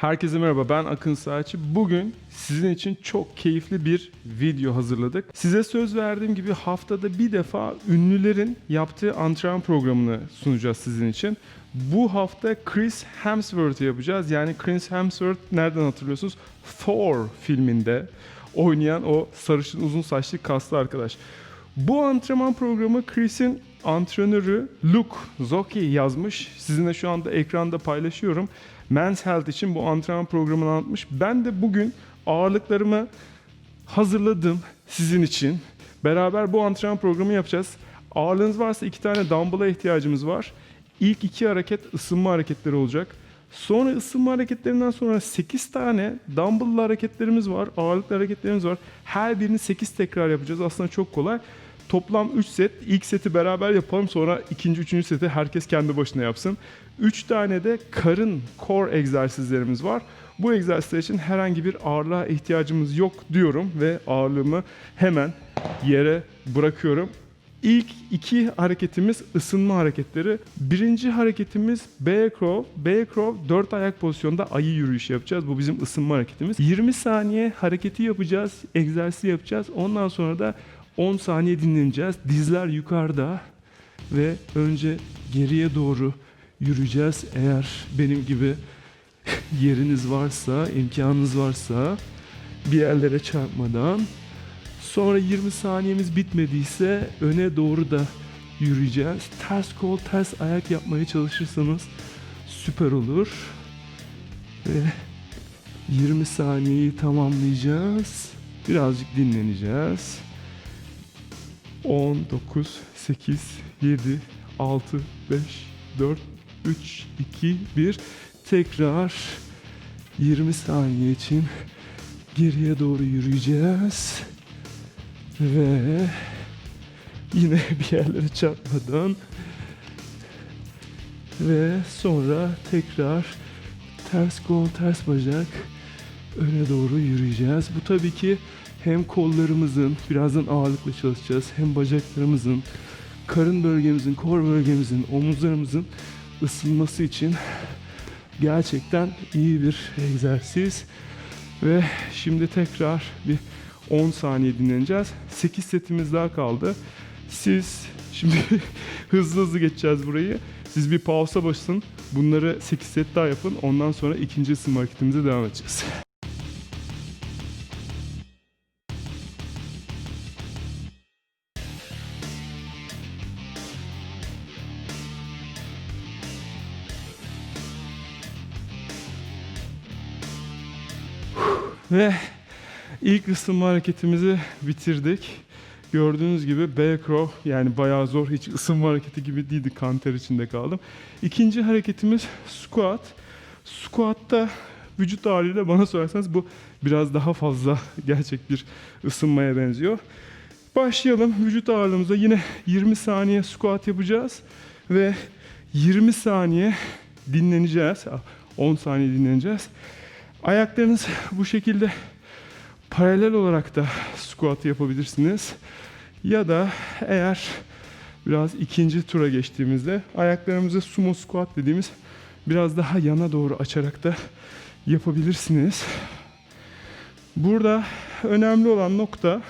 Herkese merhaba ben Akın Saatçi. Bugün sizin için çok keyifli bir video hazırladık. Size söz verdiğim gibi haftada bir defa ünlülerin yaptığı antrenman programını sunacağız sizin için. Bu hafta Chris Hemsworth'ı yapacağız. Yani Chris Hemsworth nereden hatırlıyorsunuz? Thor filminde oynayan o sarışın uzun saçlı kaslı arkadaş. Bu antrenman programı Chris'in antrenörü Luke Zocchi yazmış. Sizinle şu anda ekranda paylaşıyorum. Men's Health için bu antrenman programını anlatmış. Ben de bugün ağırlıklarımı hazırladım sizin için. Beraber bu antrenman programı yapacağız. Ağırlığınız varsa iki tane dumbbell'a ihtiyacımız var. İlk iki hareket ısınma hareketleri olacak. Sonra ısınma hareketlerinden sonra 8 tane dumbbell'lı hareketlerimiz var. Ağırlıklı hareketlerimiz var. Her birini 8 tekrar yapacağız. Aslında çok kolay. Toplam 3 set. İlk seti beraber yapalım. Sonra ikinci, üçüncü seti herkes kendi başına yapsın. 3 tane de karın core egzersizlerimiz var. Bu egzersizler için herhangi bir ağırlığa ihtiyacımız yok diyorum ve ağırlığımı hemen yere bırakıyorum. İlk iki hareketimiz ısınma hareketleri. Birinci hareketimiz bear crow. Bear crow dört ayak pozisyonda ayı yürüyüşü yapacağız. Bu bizim ısınma hareketimiz. 20 saniye hareketi yapacağız, egzersiz yapacağız. Ondan sonra da 10 saniye dinleneceğiz. Dizler yukarıda ve önce geriye doğru yürüyeceğiz. Eğer benim gibi yeriniz varsa, imkanınız varsa bir yerlere çarpmadan Sonra 20 saniyemiz bitmediyse öne doğru da yürüyeceğiz. Ters kol, ters ayak yapmaya çalışırsanız süper olur. Ve 20 saniyeyi tamamlayacağız. Birazcık dinleneceğiz. 10, 9, 8, 7, 6, 5, 4, 3, 2, 1. Tekrar 20 saniye için geriye doğru yürüyeceğiz. Ve yine bir yerlere çarpmadan ve sonra tekrar ters kol, ters bacak öne doğru yürüyeceğiz. Bu tabii ki hem kollarımızın, birazdan ağırlıkla çalışacağız, hem bacaklarımızın, karın bölgemizin, kor bölgemizin, omuzlarımızın ısınması için gerçekten iyi bir egzersiz. Ve şimdi tekrar bir 10 saniye dinleneceğiz. 8 setimiz daha kaldı. Siz şimdi hızlı hızlı geçeceğiz burayı. Siz bir pausa basın. Bunları 8 set daha yapın. Ondan sonra ikinci ısınma hareketimize devam edeceğiz. Ve ilk ısınma hareketimizi bitirdik. Gördüğünüz gibi bear crow yani bayağı zor hiç ısınma hareketi gibi değildi kan ter içinde kaldım. İkinci hareketimiz squat. Squat'ta vücut ağırlığıyla bana sorarsanız bu biraz daha fazla gerçek bir ısınmaya benziyor. Başlayalım vücut ağırlığımıza yine 20 saniye squat yapacağız ve 20 saniye dinleneceğiz. 10 saniye dinleneceğiz. Ayaklarınız bu şekilde paralel olarak da squat yapabilirsiniz. Ya da eğer biraz ikinci tura geçtiğimizde ayaklarımızı sumo squat dediğimiz biraz daha yana doğru açarak da yapabilirsiniz. Burada önemli olan nokta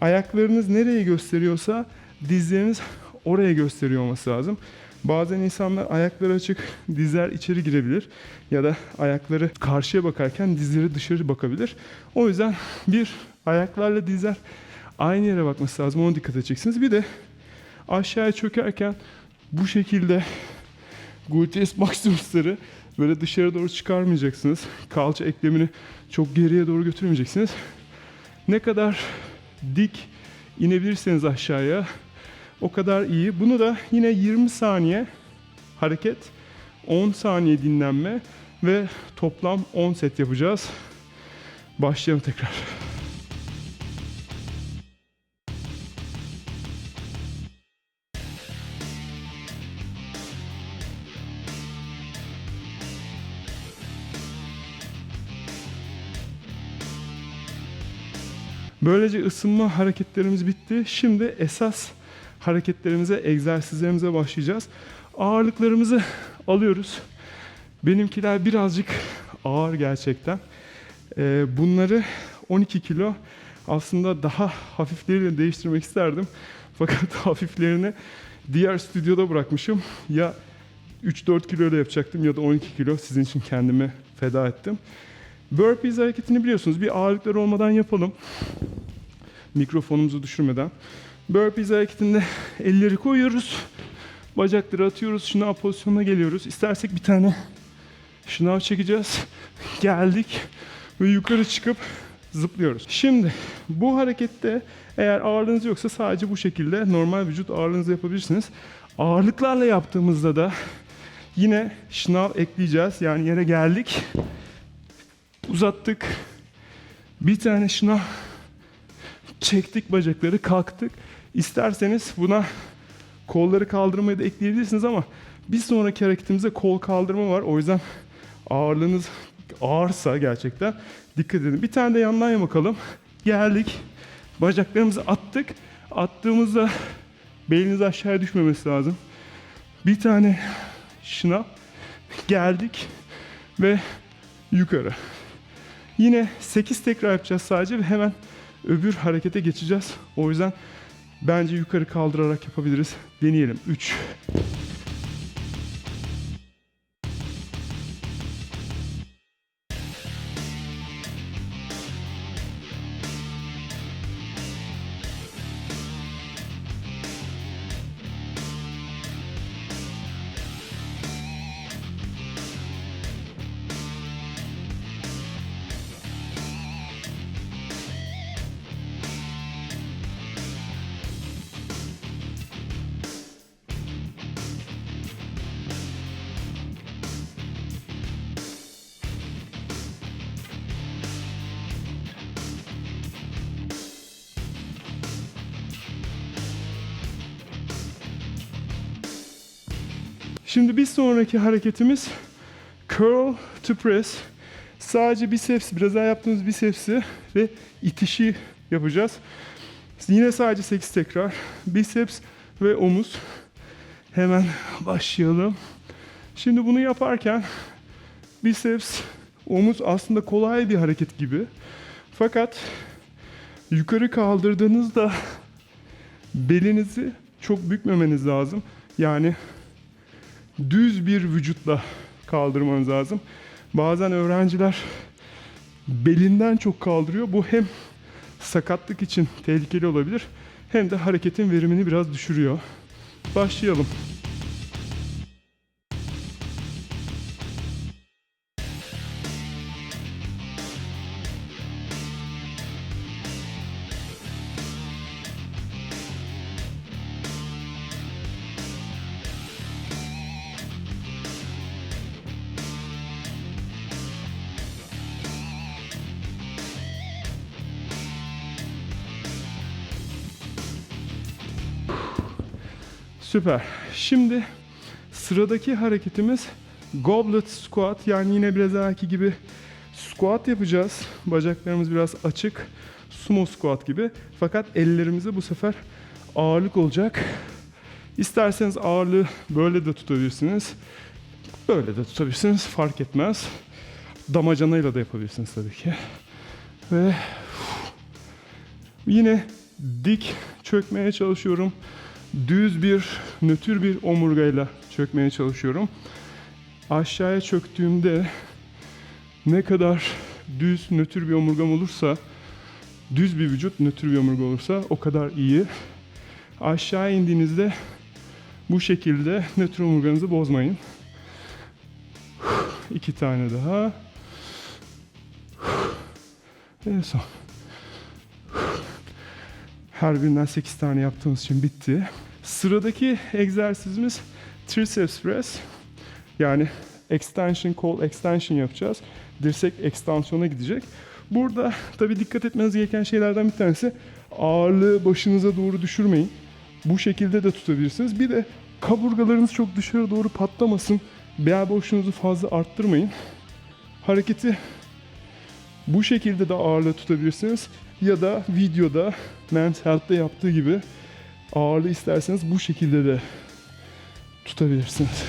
ayaklarınız nereye gösteriyorsa dizleriniz oraya gösteriyor olması lazım. Bazen insanlar ayakları açık, dizler içeri girebilir ya da ayakları karşıya bakarken dizleri dışarı bakabilir. O yüzden bir ayaklarla dizler aynı yere bakması lazım. Ona dikkat edeceksiniz. Bir de aşağıya çökerken bu şekilde gluteus maximusları böyle dışarı doğru çıkarmayacaksınız. Kalça eklemini çok geriye doğru götürmeyeceksiniz. Ne kadar dik inebilirseniz aşağıya o kadar iyi. Bunu da yine 20 saniye hareket, 10 saniye dinlenme ve toplam 10 set yapacağız. Başlayalım tekrar. Böylece ısınma hareketlerimiz bitti. Şimdi esas hareketlerimize, egzersizlerimize başlayacağız. Ağırlıklarımızı alıyoruz. Benimkiler birazcık ağır gerçekten. Ee, bunları 12 kilo aslında daha hafifleriyle değiştirmek isterdim. Fakat hafiflerini diğer stüdyoda bırakmışım. Ya 3-4 kilo ile yapacaktım ya da 12 kilo sizin için kendimi feda ettim. Burpees hareketini biliyorsunuz. Bir ağırlıklar olmadan yapalım. Mikrofonumuzu düşürmeden. Burpees hareketinde elleri koyuyoruz. Bacakları atıyoruz. Şınav pozisyonuna geliyoruz. İstersek bir tane şınav çekeceğiz. Geldik ve yukarı çıkıp zıplıyoruz. Şimdi bu harekette eğer ağırlığınız yoksa sadece bu şekilde normal vücut ağırlığınızı yapabilirsiniz. Ağırlıklarla yaptığımızda da yine şınav ekleyeceğiz. Yani yere geldik. Uzattık. Bir tane şınav çektik bacakları kalktık. İsterseniz buna kolları kaldırmayı da ekleyebilirsiniz ama bir sonraki hareketimizde kol kaldırma var. O yüzden ağırlığınız ağırsa gerçekten dikkat edin. Bir tane de yandan bakalım. Geldik. Bacaklarımızı attık. Attığımızda beliniz aşağıya düşmemesi lazım. Bir tane şınav. Geldik ve yukarı. Yine 8 tekrar yapacağız sadece ve hemen öbür harekete geçeceğiz. O yüzden bence yukarı kaldırarak yapabiliriz. Deneyelim. 3 Şimdi bir sonraki hareketimiz curl to press. Sadece biceps, biraz daha yaptığımız bicepsi ve itişi yapacağız. Yine sadece 8 tekrar. Biceps ve omuz. Hemen başlayalım. Şimdi bunu yaparken biceps, omuz aslında kolay bir hareket gibi. Fakat yukarı kaldırdığınızda belinizi çok bükmemeniz lazım. Yani düz bir vücutla kaldırmanız lazım. Bazen öğrenciler belinden çok kaldırıyor. Bu hem sakatlık için tehlikeli olabilir hem de hareketin verimini biraz düşürüyor. Başlayalım. Süper. Şimdi sıradaki hareketimiz goblet squat. Yani yine biraz evvelki gibi squat yapacağız. Bacaklarımız biraz açık. Sumo squat gibi. Fakat ellerimize bu sefer ağırlık olacak. İsterseniz ağırlığı böyle de tutabilirsiniz. Böyle de tutabilirsiniz. Fark etmez. Damacanayla da yapabilirsiniz tabii ki. Ve yine dik çökmeye çalışıyorum düz bir, nötr bir omurgayla çökmeye çalışıyorum. Aşağıya çöktüğümde ne kadar düz, nötr bir omurgam olursa, düz bir vücut, nötr bir omurga olursa o kadar iyi. Aşağı indiğinizde bu şekilde nötr omurganızı bozmayın. İki tane daha. En son. Her birinden 8 tane yaptığımız için bitti. Sıradaki egzersizimiz triceps press. Yani extension, kol extension yapacağız. Dirsek ekstansiyona gidecek. Burada tabii dikkat etmeniz gereken şeylerden bir tanesi ağırlığı başınıza doğru düşürmeyin. Bu şekilde de tutabilirsiniz. Bir de kaburgalarınız çok dışarı doğru patlamasın. Bel boşluğunuzu fazla arttırmayın. Hareketi bu şekilde de ağırlığı tutabilirsiniz. Ya da videoda Men's Health'te yaptığı gibi ağırlığı isterseniz bu şekilde de tutabilirsiniz.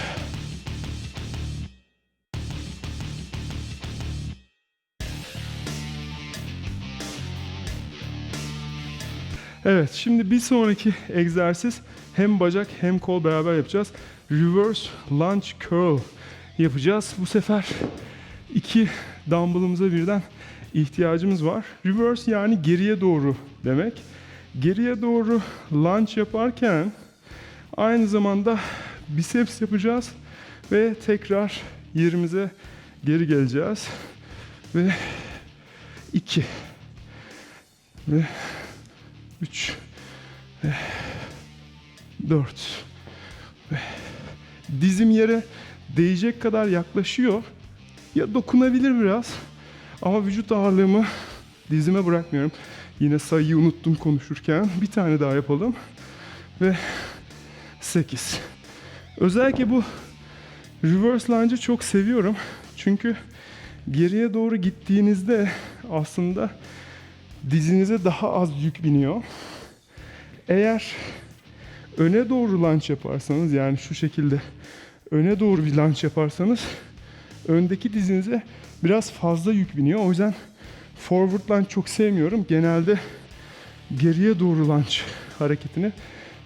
Evet şimdi bir sonraki egzersiz hem bacak hem kol beraber yapacağız. Reverse lunge curl yapacağız. Bu sefer iki dumbbellımıza birden ihtiyacımız var. Reverse yani geriye doğru demek. Geriye doğru lunge yaparken aynı zamanda biceps yapacağız ve tekrar yerimize geri geleceğiz. Ve 2 ve 3 ve 4 ve dizim yere değecek kadar yaklaşıyor. Ya dokunabilir biraz ama vücut ağırlığımı dizime bırakmıyorum. Yine sayıyı unuttum konuşurken. Bir tane daha yapalım. Ve 8. Özellikle bu reverse lunge'ı çok seviyorum. Çünkü geriye doğru gittiğinizde aslında dizinize daha az yük biniyor. Eğer öne doğru lunge yaparsanız yani şu şekilde öne doğru bir lunge yaparsanız öndeki dizinize biraz fazla yük biniyor. O yüzden forward lunge çok sevmiyorum. Genelde geriye doğru lunge hareketini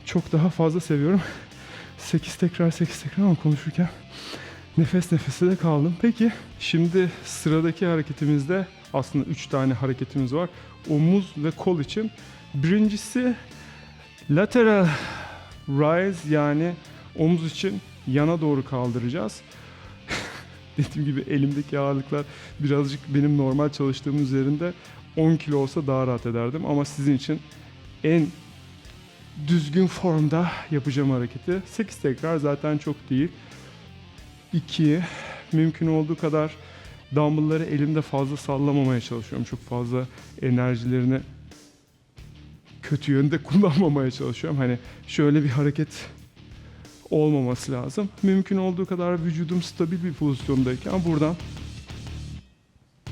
çok daha fazla seviyorum. 8 tekrar 8 tekrar ama konuşurken nefes nefese de kaldım. Peki şimdi sıradaki hareketimizde aslında 3 tane hareketimiz var. Omuz ve kol için. Birincisi lateral rise yani omuz için yana doğru kaldıracağız. Dediğim gibi elimdeki ağırlıklar birazcık benim normal çalıştığım üzerinde 10 kilo olsa daha rahat ederdim. Ama sizin için en düzgün formda yapacağım hareketi. 8 tekrar zaten çok değil. 2 mümkün olduğu kadar dumbbellları elimde fazla sallamamaya çalışıyorum. Çok fazla enerjilerini kötü yönde kullanmamaya çalışıyorum. Hani şöyle bir hareket olmaması lazım. Mümkün olduğu kadar vücudum stabil bir pozisyondayken buradan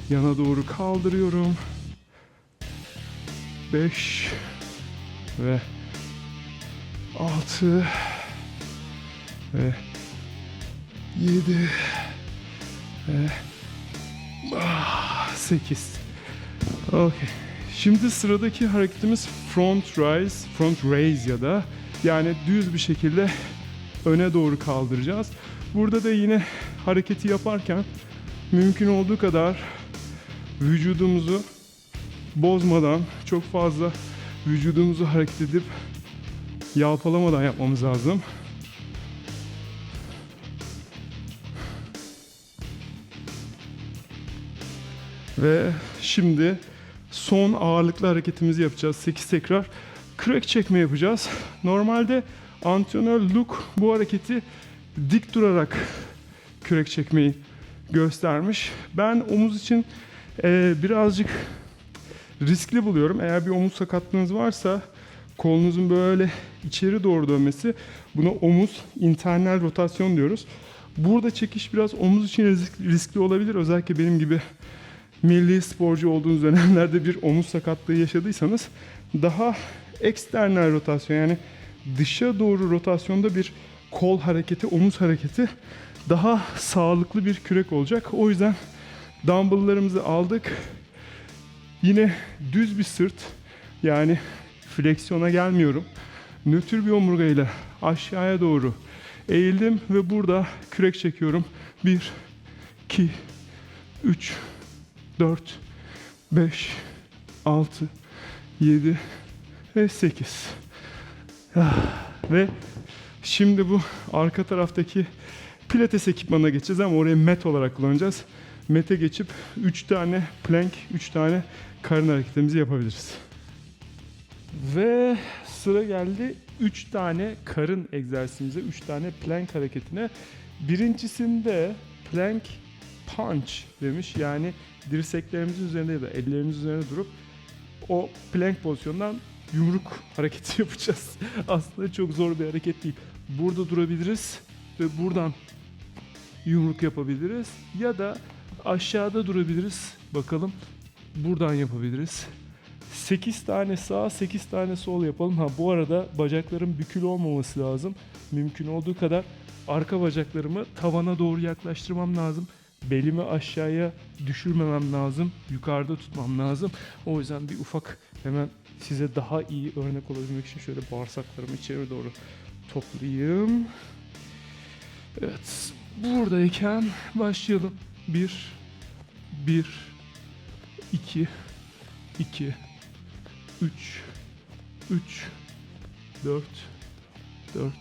yana doğru kaldırıyorum. 5 ve 6 ve 7 ve 8 Okay. Şimdi sıradaki hareketimiz front rise, front raise ya da yani düz bir şekilde öne doğru kaldıracağız. Burada da yine hareketi yaparken mümkün olduğu kadar vücudumuzu bozmadan çok fazla vücudumuzu hareket edip yalpalamadan yapmamız lazım. Ve şimdi son ağırlıklı hareketimizi yapacağız. 8 tekrar kürek çekme yapacağız. Normalde antrenör Luke bu hareketi dik durarak kürek çekmeyi göstermiş. Ben omuz için eee, birazcık riskli buluyorum. Eğer bir omuz sakatlığınız varsa kolunuzun böyle içeri doğru dönmesi buna omuz internal rotasyon diyoruz. Burada çekiş biraz omuz için risk- riskli olabilir. Özellikle benim gibi milli sporcu olduğunuz dönemlerde bir omuz sakatlığı yaşadıysanız daha eksternal rotasyon yani dışa doğru rotasyonda bir kol hareketi, omuz hareketi daha sağlıklı bir kürek olacak. O yüzden dumbbelllarımızı aldık. Yine düz bir sırt yani fleksiyona gelmiyorum. Nötr bir omurgayla aşağıya doğru eğildim ve burada kürek çekiyorum. 1 2 3 4 5 6 7 ve 8. Ve şimdi bu arka taraftaki pilates ekipmanına geçeceğiz ama oraya met olarak kullanacağız. Mete geçip 3 tane plank, 3 tane karın hareketimizi yapabiliriz. Ve sıra geldi 3 tane karın egzersizimize, 3 tane plank hareketine. Birincisinde plank punch demiş. Yani dirseklerimizin üzerinde ya da ellerimizin üzerine durup o plank pozisyondan yumruk hareketi yapacağız. Aslında çok zor bir hareket değil. Burada durabiliriz ve buradan yumruk yapabiliriz ya da aşağıda durabiliriz. Bakalım buradan yapabiliriz. 8 tane sağ, 8 tane sol yapalım. Ha bu arada bacaklarım bükülü olmaması lazım. Mümkün olduğu kadar arka bacaklarımı tavana doğru yaklaştırmam lazım. Belimi aşağıya düşürmemem lazım. Yukarıda tutmam lazım. O yüzden bir ufak Hemen size daha iyi örnek olabilmek için şöyle bağırsaklarımı içeri doğru toplayayım. Evet. Buradayken başlayalım. 1 1 2 2 3 3 4 4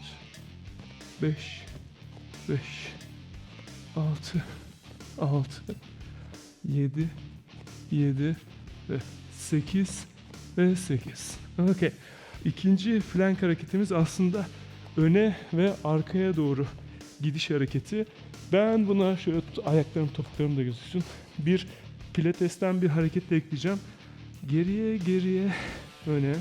5 5 6 6 7 7 ve 8 ve 8. Okey. İkinci flank hareketimiz aslında öne ve arkaya doğru gidiş hareketi. Ben buna şöyle ayaklarım topuklarım da gözüksün. Bir pilatesten bir hareketle ekleyeceğim. Geriye geriye öne.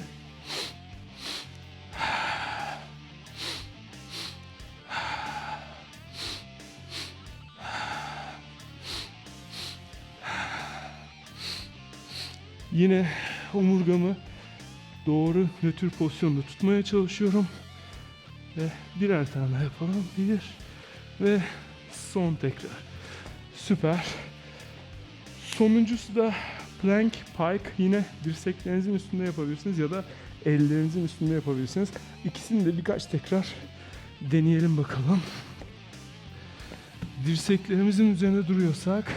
Yine omurgamı doğru nötr pozisyonda tutmaya çalışıyorum. Ve birer tane yapalım. Bir ve son tekrar. Süper. Sonuncusu da plank pike. Yine dirseklerinizin üstünde yapabilirsiniz ya da ellerinizin üstünde yapabilirsiniz. İkisini de birkaç tekrar deneyelim bakalım. Dirseklerimizin üzerinde duruyorsak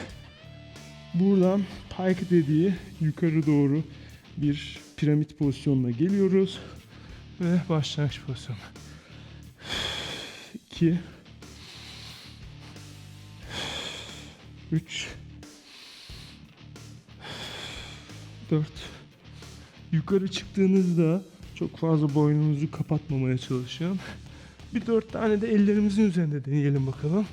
buradan pike dediği yukarı doğru bir piramit pozisyonuna geliyoruz ve başlangıç pozisyonu. 2 3 4 Yukarı çıktığınızda çok fazla boynunuzu kapatmamaya çalışın. Bir dört tane de ellerimizin üzerinde deneyelim bakalım.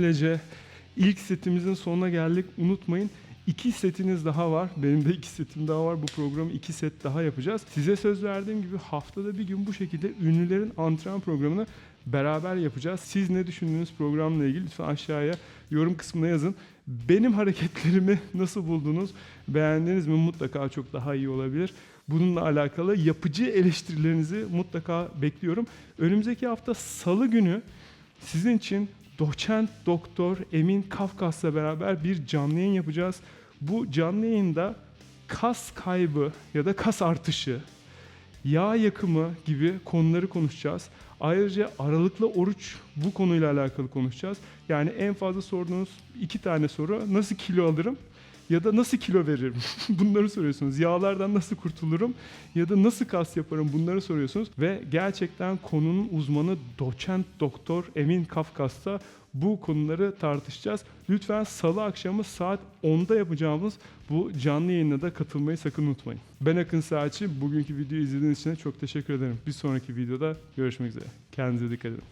Böylece ilk setimizin sonuna geldik. Unutmayın iki setiniz daha var. Benim de iki setim daha var. Bu programı iki set daha yapacağız. Size söz verdiğim gibi haftada bir gün bu şekilde ünlülerin antrenman programını beraber yapacağız. Siz ne düşündüğünüz programla ilgili lütfen aşağıya yorum kısmına yazın. Benim hareketlerimi nasıl buldunuz? Beğendiniz mi? Mutlaka çok daha iyi olabilir. Bununla alakalı yapıcı eleştirilerinizi mutlaka bekliyorum. Önümüzdeki hafta salı günü sizin için doçent doktor Emin Kafkas'la beraber bir canlı yayın yapacağız. Bu canlı yayında kas kaybı ya da kas artışı, yağ yakımı gibi konuları konuşacağız. Ayrıca aralıklı oruç bu konuyla alakalı konuşacağız. Yani en fazla sorduğunuz iki tane soru nasıl kilo alırım ya da nasıl kilo veririm? Bunları soruyorsunuz. Yağlardan nasıl kurtulurum ya da nasıl kas yaparım? Bunları soruyorsunuz ve gerçekten konunun uzmanı doçent doktor Emin Kafkas'ta bu konuları tartışacağız. Lütfen salı akşamı saat 10'da yapacağımız bu canlı yayına da katılmayı sakın unutmayın. Ben Akın Saatçi. Bugünkü videoyu izlediğiniz için çok teşekkür ederim. Bir sonraki videoda görüşmek üzere. Kendinize dikkat edin.